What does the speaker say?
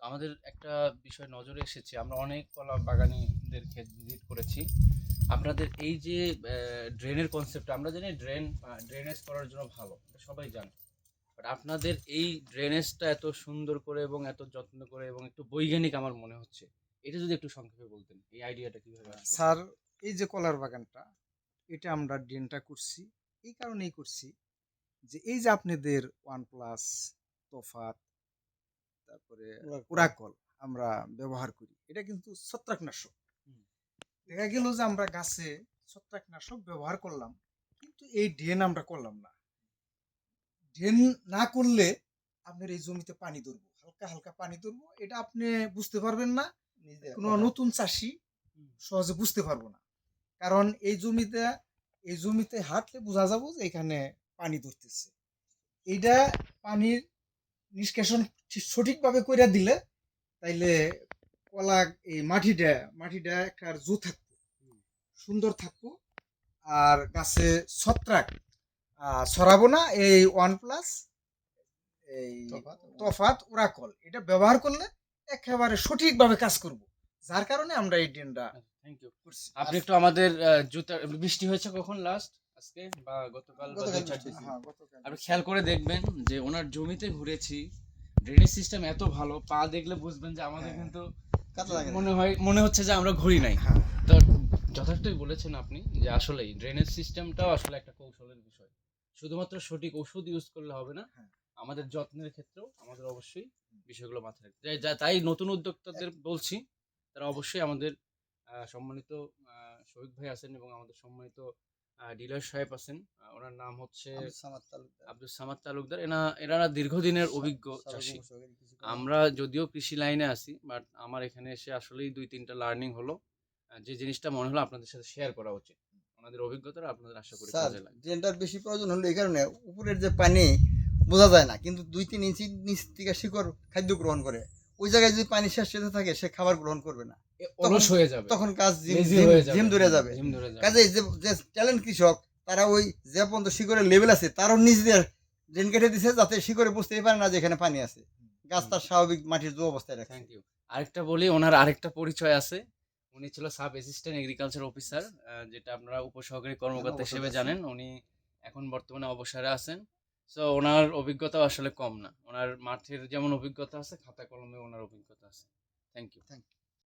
আমাদের একটা বিষয় নজরে এসেছে। আমরা অনেক কলা বাগানিদের ক্ষেত ভিজিট করেছি। আপনাদের এই যে ড্রেনের কনসেপ্ট আমরা জানি ড্রেন ড্রেনেজ করার জন্য ভালো সবাই জানে। বাট আপনাদের এই ড্রেনেজটা এত সুন্দর করে এবং এত যত্ন করে এবং একটু বৈজ্ঞানিক আমার মনে হচ্ছে, এটা যদি একটু সংক্ষেপে বলতেন, এই আইডিয়াটা কীভাবে স্যার, এই যে কলার বাগানটা, এটা আমরা ড্রেনটা করছি। এই কারণেই করছি যে, এই যে আপনাদের ওয়ান প্লাস তোফাত তারপরে ওরাকল। আমরা ব্যবহার করি। এটা কিন্তু ছত্রাকনাশক। দেখা গেল যে আমরা গাছে ছত্রাকনাশক ব্যবহার করলাম কিন্তু এই ড্রেন আমরা করলাম না। ড্রেন না করলে আপনার এই জমিতে পানি ধরবো হালকা হালকা পানি ধরবো এটা আপনি বুঝতে পারবেন না। কোনো নতুন চাষি সহজে বুঝতে পারব না। কারণ এই জমিতে এই জমিতে হাঁটলে বোঝা যাব যে এখানে পানি ধরতেছে। এটা পানির নিষ্কাশন সঠিকভাবে করে দিলে তাইলে কলা এই মাটিটা মাটিটা একটা জু থাকব সুন্দর থাকতো। আর গাছে ছত্রাক ছড়াবো না এই ওয়ান প্লাস এই তফাত ওরাকল। এটা ব্যবহার করলে একেবারে সঠিকভাবে কাজ করব। যার কারণে আমরা এই ড্রেনটা থ্যাংক ইউ আপনি একটু আমাদের জুতা বৃষ্টি হয়েছে কখন লাস্ট আজকে? বা? হ্যাঁ, গতকাল। আপনি খেয়াল করে দেখবেন যে ওনার জমিতে ঘুরেছি ড্রেনেজ সিস্টেম এত ভালো পা দেখলে বুঝবেন যে আমাদের হ্যাঁ। কিন্তু। মনে হয় মনে হচ্ছে যে আমরা ঘুরি নাই হ্যাঁ। তো যথার্থই বলেছেন আপনি যে আসলেই ড্রেনেজ সিস্টেমটাও আসলে একটা কৌশলের বিষয় শুধুমাত্র সঠিক ওষুধ ইউজ করলে হবে না হ্যাঁ। আমাদের যত্নের ক্ষেত্রেও আমাদের অবশ্যই বিষয়গুলো মাথায় রাখতে তাই নতুন উদ্যোক্তাদের বলছি তারা অবশ্যই আমাদের আহ, সম্মানিত আহ, শহীদ ভাই আছেন এবং আমাদের সম্মানিত ডিলার সাহেব আছেন। ওনার নাম হচ্ছে আব্দুল সামাদ তালুকদার। এনা এনারা দীর্ঘদিনের অভিজ্ঞ চাষী। আমরা যদিও কৃষি লাইনে আছি বাট আমার এখানে এসে আসলেই দুই তিনটা লার্নিং হলো। যে জিনিসটা মনে হলো আপনাদের সাথে শেয়ার করা উচিত। ওনাদের অভিজ্ঞতাটা আপনাদের আশা করি কাজে লাগে ড্রেনটার বেশি প্রয়োজন হলো এই কারণে উপরের যে পানি বোঝা যায় না। কিন্তু দুই তিন ইঞ্চি নিচ থেকে শিকড় খাদ্য গ্রহণ করে ওই জায়গায় যদি পানি শেষ থাকে সে খাবার গ্রহণ করবে না। অলস হয়ে যাবে। তখন কাজ জিম যাবে। ধরে কাজে যে ট্যালেন্ট কৃষক তারা ওই যে পর্যন্ত শিকড়ের লেভেল আছে তারও নিজেদের ড্রেন কেটে দিছে যাতে শিকড়ে বুঝতেই পারে না যে এখানে পানি আছে। গাছ তার স্বাভাবিক মাটির যে অবস্থায় রাখে থ্যাংক ইউ আরেকটা বলি ওনার আরেকটা পরিচয় আছে। উনি ছিল সাব অ্যাসিস্ট্যান্ট এগ্রিকালচার অফিসার যেটা আপনারা উপসহকারী কর্মকর্তা হিসেবে জানেন। উনি এখন বর্তমানে অবসরে আছেন। সো ওনার অভিজ্ঞতা আসলে কম না। ওনার মাঠের যেমন অভিজ্ঞতা আছে খাতা কলমে ওনার অভিজ্ঞতা আছে। Thank you Thank you.